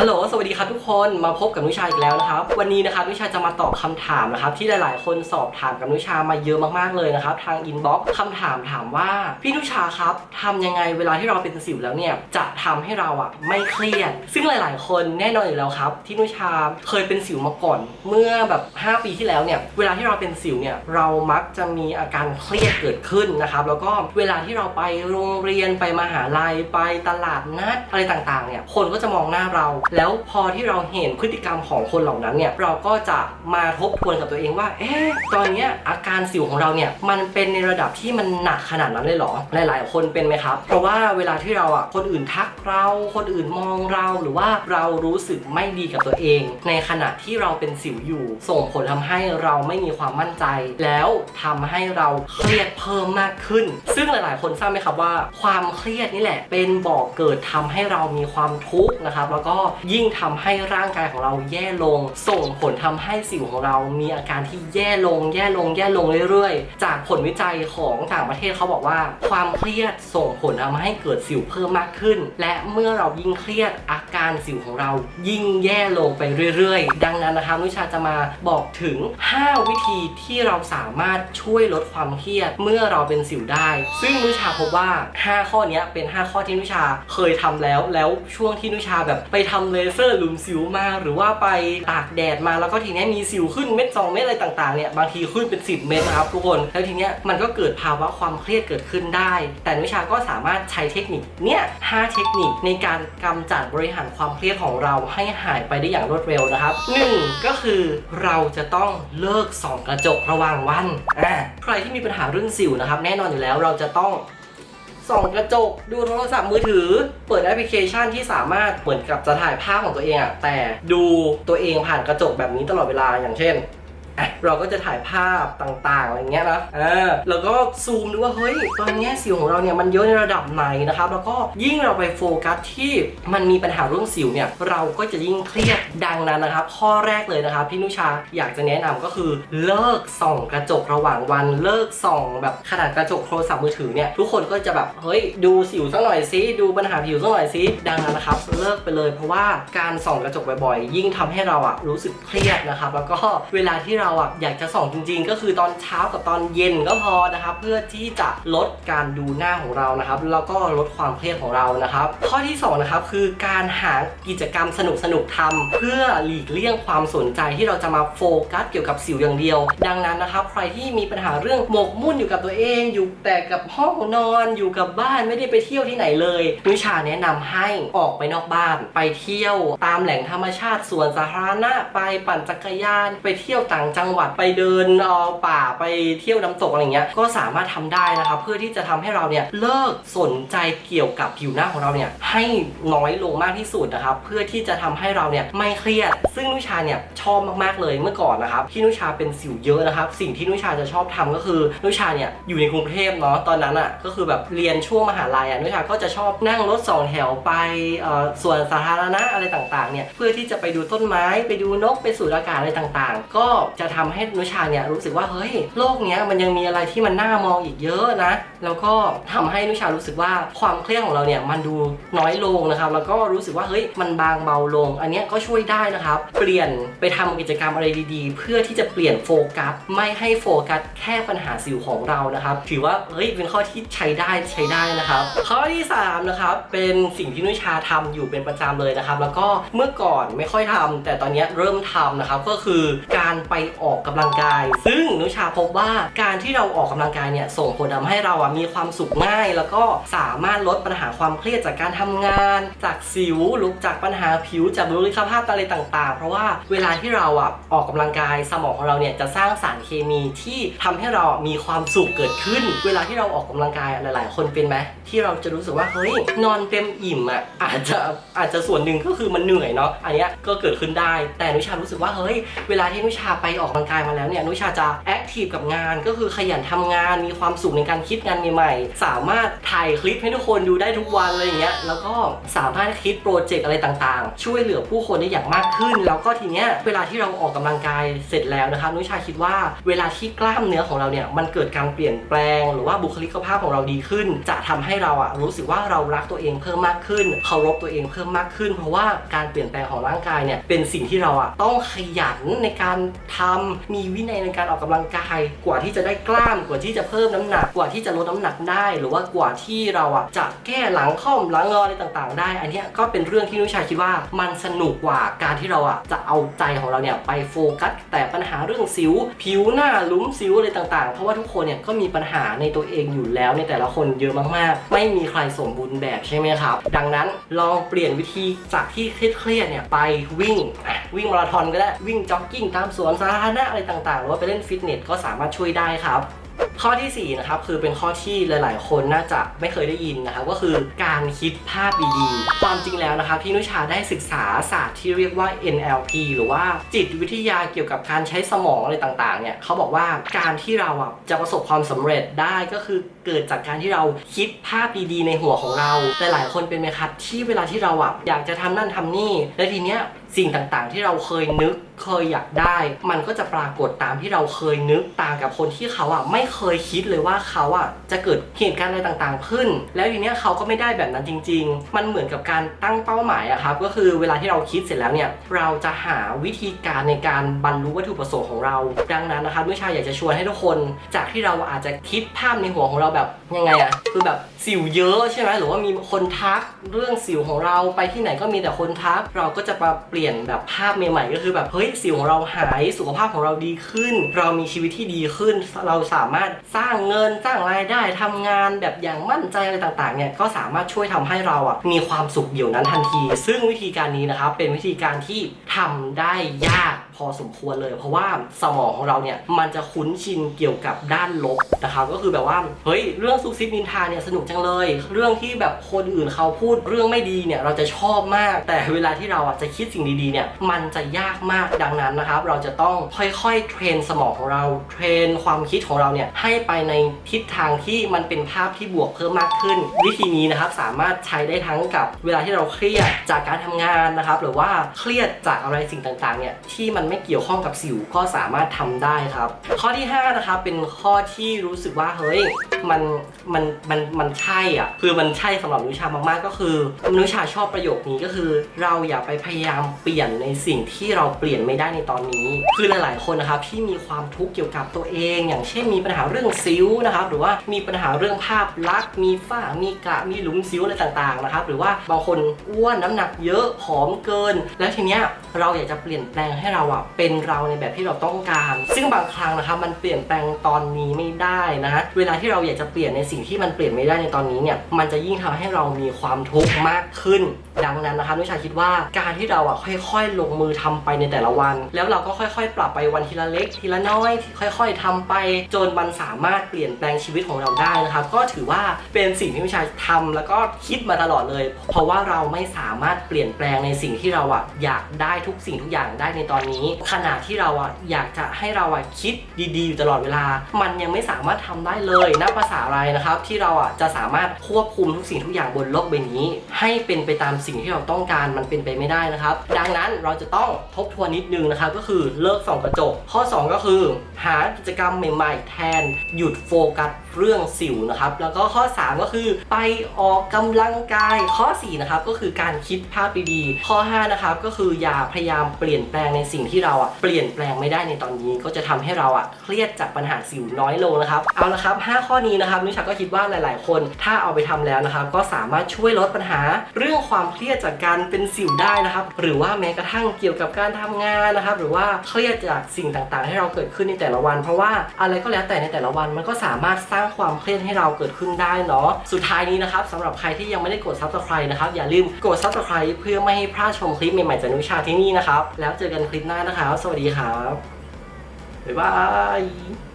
ฮัลโหล สวัสดีครับทุกคน มาพบกับนุชาอีกแล้วนะครับ วันนี้นะครับนุชาจะมาตอบคำถามนะครับที่หลายๆ คนสอบถามกับนุชามาเยอะมากๆเลยนะครับทางอินบ็อกซ์คำถามถามว่า พี่นุชาครับทำยังไงเวลาที่เราเป็นสิวแล้วเนี่ยจะทำให้เราอะไม่เครียด ซึ่งหลาย ๆ คนแน่นอนอยู่แล้วครับที่นุชาเคยเป็นสิวมาก่อน เมื่อแบบ 5 ปีที่แล้วเนี่ยเวลาที่เราเป็นสิวเนี่ยเรามักจะมีอาการเครียดเกิดขึ้นนะครับแล้วก็เวลาที่เราไปโรงเรียนไปมหาลัยไปตลาดนัดอะไรต่าง ๆ เนี่ยคนก็จะมองหน้าเราแล้วพอที่เราเห็นพฤติกรรมของคนเหล่านั้นเนี่ยเราก็จะมาทบทวนกับตัวเองว่า เอ๊ะตอนนี้อาการสิวของเราเนี่ยมันเป็นในระดับที่มันหนักขนาดนั้นเลยเหรอ หลาย ๆ คนเป็นไหมครับ เพราะว่าเวลาที่เราอะคนอื่นทักเรา คนอื่นมองเราหรือว่าเรารู้สึกไม่ดีกับตัวเอง ในขณะที่เราเป็นสิวอยู่ ส่งผลทำให้เราไม่มีความมั่นใจ แล้วทำให้เราเครียดเพิ่มมากขึ้น ซึ่งหลาย ๆ คนทราบไหมครับว่า ความเครียดนี่แหละ เป็นบ่อกเกิดทำให้เรามีความทุกข์นะครับ แล้วก็ยิ่งทำให้ร่างกายของเราแย่ลง ส่งผลทำให้สิวของเรามีอาการที่แย่ลง แย่ลงแย่ลงเรื่อยๆ จากผลวิจัยของต่างประเทศเขาบอกว่า ความเครียดส่งผลทำให้เกิดสิวเพิ่มมากขึ้น และเมื่อเรายิ่งเครียดอาการสิวของเรายิ่งแย่ลงไปเรื่อยๆ ดังนั้นนะครับนุชาจะมาบอกถึง 5 วิธีที่เราสามารถช่วยลดความเครียดเมื่อเราเป็นสิวได้ ซึ่งนุชาพบว่า 5 ข้อนี้เป็น 5 ข้อที่นุชาเคยทำแล้วแล้วช่วงที่นุชาแบบไปทำเลเซอร์หลุมสิวมา หรือว่าไปตากแดดมาแล้วก็ทีนี้มีสิวขึ้นเม็ด2เม็ดอะไรต่างๆเนี่ยบางทีขึ้นเป็น 10 เม็ดนะครับทุกคนแล้วทีนี้มันก็เกิดภาวะความเครียดเกิดขึ้นได้ แต่นุชาก็สามารถใช้เทคนิคเนี่ย5เทคนิคในการกำจัดบริหารความเครียดของเราให้หายไปได้อย่างรวดเร็วนะครับ 1 ก็คือเราจะต้องเลิกส่องกระจกระหว่างวันอ่าใครที่มีปัญหาเรื่องสิวนะครับแน่นอนอยู่แล้วเราจะต้อง ส่องกระจก ดูโทรศัพท์มือถือ เปิดแอปพลิเคชันที่สามารถเหมือนกับจะถ่ายภาพของตัวเองอะแต่ดูตัวเองผ่านกระจกแบบนี้ตลอดเวลาอย่างเช่น เราก็จะถ่ายภาพต่างๆอะไรเงี้ยนะเออแล้วก็ซูมดูว่าเฮ้ยตอนนี้สิวของเราเนี่ยมันเยอะในระดับไหนนะครับแล้วก็ยิ่งเราไปโฟกัสที่มันมีปัญหาเรื่องสิวเนี่ยเราก็จะยิ่งเครียดดังนั้นนะครับ ข้อแรกเลยนะครับที่นุชาอยากจะแนะนำก็คือเลิกส่องกระจกระหว่างวันเลิกส่องแบบขนาดกระจกโทรศัพท์มือถือเนี่ยทุกคนก็จะแบบเฮ้ยดูสิวสักหน่อยซิดูปัญหาผิวสักหน่อยซิดังนั้นนะครับเลิกไปเลยเพราะว่าการส่องกระจกบ่อยๆ ยิ่งทำให้เราอะรู้สึกเครียดนะครับแล้วก็เวลาที่เราอะอยากจะส่องจริง ๆ ก็คือตอนเช้ากับตอนเย็นก็พอนะครับ เพื่อที่จะลดการดูหน้าของเรานะครับ แล้วก็ลดความเครียดของเรานะครับ ข้อที่สองนะครับคือการหากิจกรรมสนุกๆทำเพื่อหลีกเลี่ยงความสนใจที่เราจะมาโฟกัสเกี่ยวกับสิวอย่างเดียว ดังนั้นนะครับ ใครที่มีปัญหาเรื่องหมกมุ่นอยู่กับตัวเอง อยู่แต่กับห้องนอนอยู่กับบ้านไม่ได้ไปเที่ยวที่ไหนเลยวิชาแนะนำให้ออกไปนอกบ้าน ไปเที่ยวตามแหล่งธรรมชาติสวนสาธารณะไปปั่นจักรยาน ไปเที่ยวต่างจังหวัดไปเดินอ่อป่าไปเที่ยวน้ำตกอะไรเงี้ยก็สามารถทำได้นะครับเพื่อที่จะทำให้เราเนี่ยเลิกสนใจเกี่ยวกับผิวหน้าของเราเนี่ยให้น้อยลงมากที่สุดนะครับเพื่อที่จะทำให้เราเนี่ยไม่เครียด ซึ่งนุชาเนี่ยชอบมากๆเลยเมื่อก่อนนะครับที่นุชาเป็นสิวเยอะนะครับ สิ่งที่นุชาจะชอบทำก็คือนุชาเนี่ยอยู่ในกรุงเทพเนาะตอนนั้นอะก็คือแบบเรียนช่วงมหาลัยอะนุชาก็จะชอบนั่งรถสองแถวไปอ่อส่วนสาธารณะอะไรต่างๆเนี่ยเพื่อที่จะไปดูต้นไม้ไปดูนกไปสูดอากาศอะไรต่างๆ ก็จะทำให้นุชาเนี่ยรู้สึกว่าเฮ้ยโลกเนี้ยมันยังมีอะไรที่มันน่ามองอีกเยอะนะ แล้วก็ทำให้นุชารู้สึกว่าความเครียดของเราเนี่ยมันดูน้อยลงนะครับแล้วก็รู้สึกว่าเฮ้ยมันบางเบาลง อันนี้ก็ช่วยได้นะครับ เปลี่ยนไปทำกิจกรรมอะไรดีๆ เพื่อที่จะเปลี่ยนโฟกัสไม่ให้โฟกัสแค่ปัญหาสิวของเรานะครับ ถือว่าเฮ้ยเป็นข้อที่ใช้ได้ใช้ได้นะครับ ข้อที่สามนะครับเป็นสิ่งที่นุชาทำอยู่เป็นประจำเลยนะครับ แล้วก็เมื่อก่อนไม่ค่อยทำแต่ตอนนี้เริ่มทำนะครับก็คือการไปออกกำลังกาย ซึ่งนุชาพบว่าการที่เราออกกำลังกายเนี่ยส่งผลทำให้เราอะมีความสุขง่าย แล้วก็สามารถลดปัญหาความเครียดจากการทำงาน จากสิวหรือจากปัญหาผิวจากบุคลิกภาพอะไรต่างๆ เพราะว่าเวลาที่เราอะออกกำลังกายสมองของเราเนี่ยจะสร้างสารเคมีที่ทำให้เรามีความสุขเกิดขึ้น เวลาที่เราออกกำลังกายหลาย ๆ คนเป็นไหมที่เราจะรู้สึกว่าเฮ้ยนอนเต็มอิ่มอะอาจจะอาจจะส่วนหนึ่งก็คือมันเหนื่อยเนาะอันนี้ก็เกิดขึ้นได้ แต่นุชารู้สึกว่าเฮ้ยเวลาที่นุชาไปออกกำลังกายมาแล้วเนี่ยนุชาจะแอคทีฟกับงาน ก็คือขยันทำงานมีความสุขในการคิดงานใหม่ๆสามารถถ่ายคลิปให้ทุกคนดูได้ทุกวันอะไรอย่างเงี้ยแล้วก็สามารถคิดโปรเจกต์อะไรต่างๆ ช่วยเหลือผู้คนได้อย่างมากขึ้น แล้วก็ทีเนี้ยเวลาที่เราออกกำลังกายเสร็จแล้วนะครับนุชาคิดว่าเวลาที่กล้ามเนื้อของเราเนี่ยมันเกิดการเปลี่ยนแปลง หรือว่าบุคลิกภาพของเราดีขึ้น จะทำให้เราอะรู้สึกว่าเรารักตัวเองเพิ่มมากขึ้นเคารพตัวเองเพิ่มมากขึ้น เพราะว่าการเปลี่ยนแปลงของร่างกายเนี่ยเป็นสิ่งที่เราอะต้องขยันในการทำมีวินัยในการออกกำลังกาย กว่าที่จะได้กล้าม กว่าที่จะเพิ่มน้ำหนัก กว่าที่จะลดน้ำหนักได้ หรือว่ากว่าที่เราอะจะแก้หลังค่อมหลังงออะไรต่างๆ ได้ อันนี้ก็เป็นเรื่องที่นุชาคิดว่ามันสนุกกว่าการที่เราอะจะเอาใจของเราเนี่ยไปโฟกัส แต่ปัญหาเรื่องสิว ผิวหน้าลุ้มสิวอะไรต่างๆ เพราะว่าทุกคนเนี่ยก็มีปัญหาในตัวเองอยู่แล้วในแต่ละคนเยอะมากๆ ไม่มีใครสมบูรณ์แบบใช่ไหมครับ ดังนั้นลองเปลี่ยนวิธีจากที่เครียดๆเนี่ยไปวิ่งวิ่งมาราธอนก็ได้วิ่งจ็อกกิ้งตามสวนสาธานะอะไรต่างๆหรือว่าไปเล่นฟิตเนสก็สามารถช่วยได้ครับข้อทีสี่4นะครับคือเป็นข้อที่หลาย ๆ คนน่าจะไม่เคยได้ยินนะครับก็คือการคิดภาพดีๆ ความจริงแล้วนะครับพี่นุชาได้ศึกษาศาสตร์ที่เรียกว่า NLP หรือว่าจิตวิทยาเกี่ยวกับการใช้สมองอะไรต่าง ๆ เนี่ยเขาบอกว่าการที่เราอะจะประสบความสำเร็จได้ก็คือ เกิดจากการที่เราคิดภาพดีๆในหัวของเราหลายๆคนเป็นไหมครับที่เวลาที่เราอะอยากจะทำนั่นทำนี่ และทีเนี้ยสิ่งต่างๆ ที่เราเคยนึกเคยอยากได้ มันก็จะปรากฏตามที่เราเคยนึกต่างกับคนที่เขาอะไม่เคยคิดเลยว่าเขาอะจะเกิดเหตุการณ์อะไรต่างๆ ขึ้น แล้วทีเนี้ยเขาก็ไม่ได้แบบนั้นจริง ๆ มันเหมือนกับการตั้งเป้าหมายอะครับก็คือเวลาที่เราคิดเสร็จแล้วเนี่ยเราจะหาวิธีการในการบรรลุวัตถุประสงค์ของเรา ดังนั้นนะครับนุชาอยากจะชวนให้ทุกคน จากที่เราอาจจะคิดภาพในหัวของเราแบบแบบยังไงอะคือแบบสิวเยอะใช่ไหมหรือว่ามีคนทักเรื่องสิวของเราไปที่ไหนก็มีแต่คนทัก เราก็จะมาเปลี่ยนแบบภาพใหม่ๆก็คือแบบเฮ้ยสิวของเราหายสุขภาพของเราดีขึ้น เรามีชีวิตที่ดีขึ้น เราสามารถสร้างเงินสร้างรายได้ทำงานแบบอย่างมั่นใจอะไรต่างๆเนี่ยก็สามารถช่วยทำให้เราอะมีความสุขเดี๋ยวนั้นทันที ซึ่งวิธีการนี้นะครับเป็นวิธีการที่ทำได้ยาก พอสมควรเลย เพราะว่าสมองของเราเนี่ยมันจะคุ้นชินเกี่ยวกับด้านลบนะครับก็คือแบบว่าเฮ้ยเรื่องซุกซิบนินทาเนี่ยสนุกจังเลย เรื่องที่แบบคนอื่นเขาพูดเรื่องไม่ดีเนี่ยเราจะชอบมาก แต่เวลาที่เราอะจะคิดสิ่งดีๆเนี่ยมันจะยากมากดังนั้นนะครับ เราจะต้องค่อยๆเทรนสมองของเราเทรนความคิดของเราเนี่ยให้ไปในทิศทางที่มันเป็นภาพที่บวกเพิ่มมากขึ้น วิธีนี้นะครับสามารถใช้ได้ทั้งกับเวลาที่เราเครียดจากการทำงานนะครับหรือว่าเครียดจากอะไรสิ่งต่างๆเนี่ยที่มันไม่เกี่ยวข้องกับสิวก็สามารถทำได้ครับ ข้อที่ห้านะครับเป็นข้อที่รู้สึกว่าเฮ้ย มันมันมันมันใช่อะ คือมันใช่สำหรับนุชามากๆก็คือนุชาชอบประโยคนี้ก็คือ เราอย่าไปพยายามเปลี่ยนในสิ่งที่เราเปลี่ยนไม่ได้ในตอนนี้ คือหลาย ๆ คนนะครับที่มีความทุกข์เกี่ยวกับตัวเอง อย่างเช่นมีปัญหาเรื่องสิวนะครับหรือว่ามีปัญหาเรื่องภาพลักษณ์มีฝ้ามีกระมีหลุมสิวอะไรต่าง ๆ นะครับ หรือว่าบางคนอ้วนน้ำหนักเยอะผอมเกิน แล้วทีเนี้ยเราอยากจะเปลี่ยนแปลงให้เราอะเป็นเราในแบบที่เราต้องการ ซึ่งบางครั้งนะครับมันเปลี่ยนแปลงตอนนี้ไม่ได้นะฮะเวลาที่เราอยากจะเปลี่ยนในสิ่งที่มันเปลี่ยนไม่ได้ในตอนนี้เนี่ยมันจะยิ่งทำให้เรามีความทุกข์มากขึ้น ดังนั้นนะคะนุชาคิดว่าการที่เราอะค่อย ๆ ลงมือทำไปในแต่ละวัน แล้วเราก็ค่อยๆ ปรับไปวันทีละเล็กทีละน้อย ค่อย ๆทำไป จนมันสามารถเปลี่ยนแปลงชีวิตของเราได้นะครับก็ถือว่าเป็นสิ่งที่นุชาทำแล้วก็คิดมาตลอดเลย เพราะว่าเราไม่สามารถเปลี่ยนแปลงในสิ่งที่เราอะอยากได้ทุกสิ่งทุกอย่างได้ในตอนนี้ ขณะที่เราอะอยากจะให้เราอะคิดดีๆอยู่ตลอดเวลา มันยังไม่สามารถทำได้เลยนับภาษาอะไรนะครับ ที่เราอะจะสามารถควบคุมทุกสิ่งทุกอย่างบนโลกใบนี้ ให้เป็นไปตามสิ่งที่เราต้องการมันเป็นไปไม่ได้นะครับ ดังนั้นเราจะต้องทบทวนนิดนึงนะครับ ก็คือเลิกส่องกระจก ข้อ 2 ก็คือ หากิจกรรมใหม่ๆ แทนหยุดโฟกัสเรื่องสิวนะครับ แล้วก็ข้อ 3 ก็คือไปออกกำลังกาย ข้อ 4 นะครับ ก็คือการคิดภาพดีๆ ข้อ 5 นะครับ ก็คืออย่าพยายามเปลี่ยนแปลงในสิ่งที่เราอะเปลี่ยนแปลงไม่ได้ในตอนนี้ ก็จะทำให้เราอะเครียดจากปัญหาสิวน้อยลงนะครับ เอาละครับ 5 ข้อนี้นะครับนิชาก็คิดว่าหลาย ๆ คน ถ้าเอาไปทำแล้วนะครับ ก็สามารถช่วยลดปัญหา เรื่องความเครียดจากการเป็นสิวได้นะครับ หรือว่าแม้กระทั่งเกี่ยวกับการทำงานนะครับ หรือว่าเครียดจากสิ่งต่าง ๆ ให้เราเกิดขึ้นในแต่ละวัน เพราะว่าอะไรก็แล้วแต่ในแต่ละวันมันก็สามารถสร้างความเครียดให้เราเกิดขึ้นได้เนาะสุดท้ายนี้นะครับสำหรับใครที่ยังไม่ได้กด subscribe นะครับอย่าลืมกด subscribe เพื่อไม่ให้พลาดชมคลิปใหม่ ๆ จากนุชาที่นี่นะครับแล้วเจอกันคลิปหน้านะครับ สวัสดีครับบ๊ายบาย